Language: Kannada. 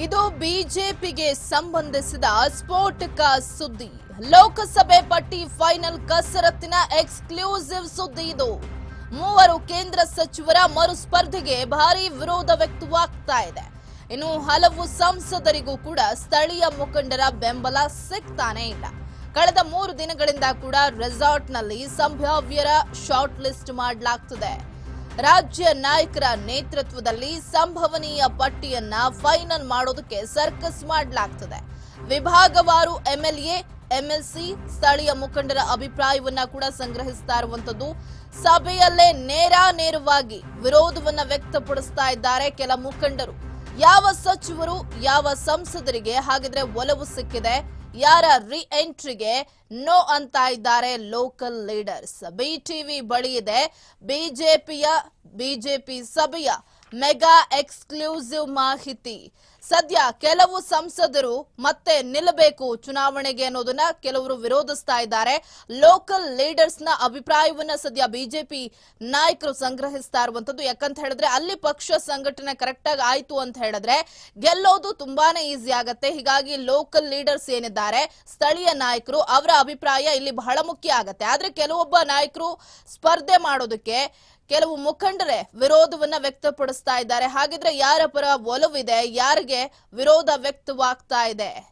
ಇದು ಬಿಜೆಪಿಗೆ ಸಂಬಂಧಿಸಿದ ಸ್ಫೋಟಕ ಸುದ್ದಿ. ಲೋಕಸಭೆ ಪಟ್ಟಿ ಫೈನಲ್ ಕಸರತ್ತಿನ ಎಕ್ಸ್ಕ್ಲೂಸಿವ್ ಸುದ್ದಿ ಇದು. ಮೂವರು ಕೇಂದ್ರ ಸಚಿವರ ಮರು ಸ್ಪರ್ಧೆಗೆ ಭಾರಿ ವಿರೋಧ ವ್ಯಕ್ತವಾಗ್ತಾ ಇದೆ. ಇನ್ನು ಹಲವು ಸಂಸದರಿಗೂ ಕೂಡ ಸ್ಥಳೀಯ ಮುಖಂಡರ ಬೆಂಬಲ ಸಿಗ್ತಾನೇ ಇಲ್ಲ. ಕಳೆದ ಮೂರು ದಿನಗಳಿಂದ ಕೂಡ ರೆಸಾರ್ಟ್ನಲ್ಲಿ ಸಂಭಾವ್ಯರ ಶಾರ್ಟ್ ಲಿಸ್ಟ್ ಮಾಡಲಾಗ್ತಿದೆ. ರಾಜ್ಯ ನಾಯಕರ ನೇತೃತ್ವದಲ್ಲಿ ಸಂಭವನೀಯ ಪಟ್ಟಿಯನ್ನ ಫೈನಲ್ ಮಾಡೋದಕ್ಕೆ ಸರ್ಕಸ್ ಮಾಡಲಾಗ್ತದೆ. ವಿಭಾಗವಾರು ಎಂಎಲ್ಎ, ಎಂಎಲ್ಸಿ ಸ್ಥಳೀಯ ಮುಖಂಡರ ಅಭಿಪ್ರಾಯವನ್ನ ಕೂಡ ಸಂಗ್ರಹಿಸ್ತಾ ಇರುವಂತದ್ದು. ಸಭೆಯಲ್ಲೇ ನೇರ ನೇರವಾಗಿ ವಿರೋಧವನ್ನ ವ್ಯಕ್ತಪಡಿಸ್ತಾ ಇದ್ದಾರೆ ಕೆಲ ಮುಖಂಡರು. ಯಾವ ಸಚಿವರು, ಯಾವ ಸಂಸದರಿಗೆ ಹಾಗಿದ್ರೆ ಒಲವು ಸಿಕ್ಕಿದೆ. ಯಾರ ರಿ ಎಂಟ್ರಿಗೆ ನೋ ಅಂತ ಇದ್ದಾರೆ ಲೋಕಲ್ ಲೀಡರ್ಸ್ ಬಿಟಿವಿ ಬಳಿ ಇದೆ. ಬಿಜೆಪಿಯ ಬಿಜೆಪಿ ಸಭೆಯ ಮೆಗಾ ಎಕ್ಸ್ಕ್ಲೂಸಿವ್ ಮಾಹಿತಿ. ಸದ್ಯ ಕೆಲವು ಸಂಸದರು ಮತ್ತೆ ನಿಲ್ಲಬೇಕು ಚುನಾವಣೆಗೆ ಅನ್ನೋದನ್ನ ಕೆಲವರು ವಿರೋಧಿಸ್ತಾ ಇದ್ದಾರೆ. ಲೋಕಲ್ ಲೀಡರ್ಸ್ನ ಅಭಿಪ್ರಾಯವನ್ನ ಸದ್ಯ ಬಿಜೆಪಿ ನಾಯಕರು ಸಂಗ್ರಹಿಸ್ತಾ ಇರುವಂತದ್ದು ಯಾಕಂತ ಹೇಳಿದ್ರೆ ಅಲ್ಲಿ ಪಕ್ಷ ಸಂಘಟನೆ ಕರೆಕ್ಟ್ ಆಗಿ ಆಯ್ತು ಅಂತ ಹೇಳಿದ್ರೆ ಗೆಲ್ಲೋದು ತುಂಬಾನೇ ಈಸಿ ಆಗತ್ತೆ. ಹೀಗಾಗಿ ಲೋಕಲ್ ಲೀಡರ್ಸ್ ಏನಿದ್ದಾರೆ, ಸ್ಥಳೀಯ ನಾಯಕರು ಅವರ ಅಭಿಪ್ರಾಯ ಇಲ್ಲಿ ಬಹಳ ಮುಖ್ಯ ಆಗತ್ತೆ. ಆದ್ರೆ ಕೆಲವೊಬ್ಬ ನಾಯಕರು ಸ್ಪರ್ಧೆ ಮಾಡೋದಕ್ಕೆ ಕೆಲವು ಮುಖಂಡರೇ ವಿರೋಧವನ್ನ ವ್ಯಕ್ತಪಡಿಸ್ತಾ ಇದ್ದಾರೆ. ಹಾಗಿದ್ರೆ ಯಾರ ಪರ ಒಲವಿದೆ ಯಾರಿಗೆ ವಿರೋಧ ವ್ಯಕ್ತವಾಗ್ತಾ ಇದೆ?